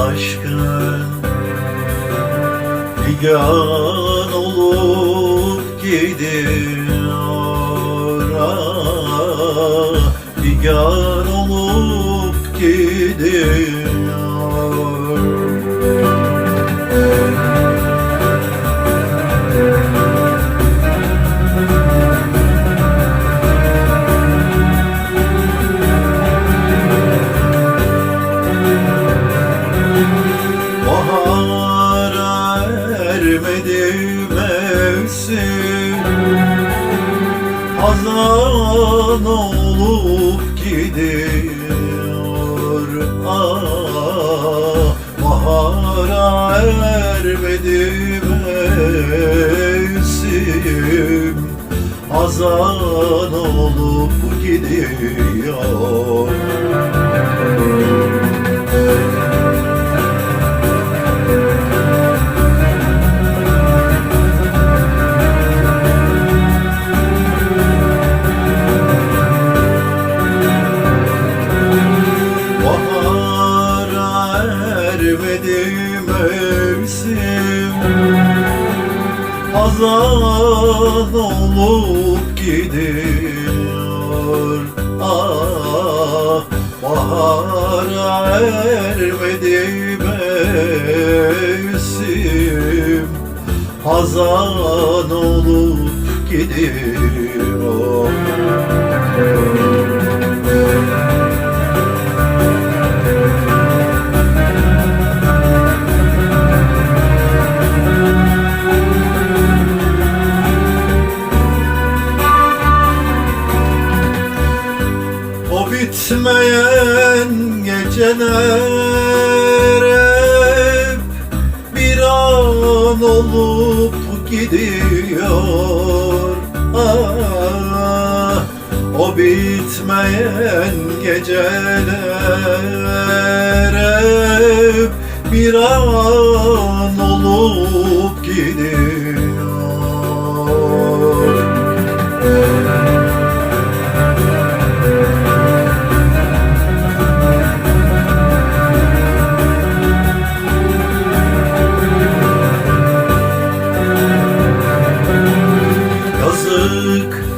aşkın. Figan olup gidiyor. Ah, Figan olup gidiyor mevsim Hazan olup gidiyor. Ah, Bahara ermedi mevsim. Hazan olup gidiyor ermedi mevsim Hazan olup gidiyor. Ah bahara ermedi mevsim. Hazan olup gidiyor bitmeyen geceler hep bir an olup gidiyor. Ah, O bitmeyen geceler hep bir an olup gidiyor